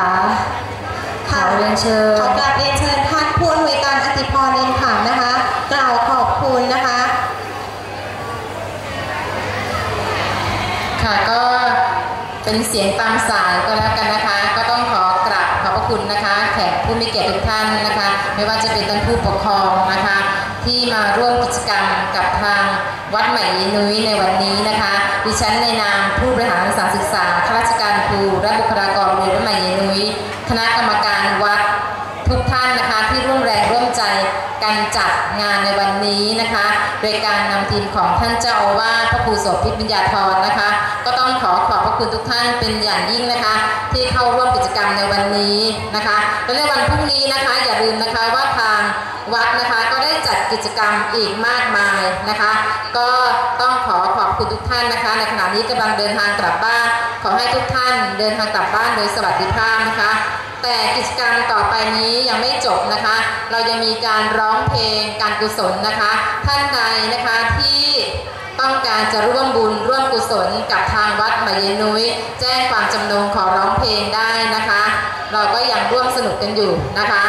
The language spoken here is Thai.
ค่ะขอเรียนเชิญขอกราบเรียนเชิญท่านผู้อำนวยการอติพรเรียนขำนะคะ กล่าวขอบคุณนะคะ ค่ะก็เป็นเสียงตามสายก็แล้วกันนะคะ ก็ต้องขอกราบขอบพระคุณนะคะ แขกผู้มีเกียรติทุกท่านนะคะ ไม่ว่าจะเป็นท่านผู้ปกครองนะคะ ที่มาร่วมกิจกรรมกับทางวัดใหม่ยีนุ้ยในวันนี้นะคะ ดิฉันในนาม ทุกท่านนะคะ ที่ร่วมแรงร่วมใจกันจัดงานในวันนี้นะคะ โดยการนำทีมของท่านเจ้าอาวาสพระครูโสภิตวิญญาธรนะคะ ก็ต้องขอขอบพระคุณทุกท่านเป็นอย่างยิ่งนะคะ ที่เข้าร่วมกิจกรรมในวันนี้นะคะและในวันพรุ่งนี้นะคะ อย่าลืมนะคะว่าทางวัดนะคะก็ได้จัดกิจกรรมอีกมากมายนะคะ ก็ต้องขอขอบคุณทุกท่านนะคะ ในขณะนี้กำลังเดินทางกลับบ้าน ขอให้ทุกท่านเดินทางกลับบ้านโดยสวัสดิภาพนะคะ แต่กิจกรรมต่อไปนี้ยังไม่จบนะคะ เรายังมีการร้องเพลงการกุศลนะคะ ท่านใดนะคะที่ต้องการจะร่วมบุญร่วมกุศลกับทางวัดมะเยนุ้ยแจ้งความจำนงขอร้องเพลงได้นะคะ เราก็ยังร่วมสนุกกันอยู่นะคะ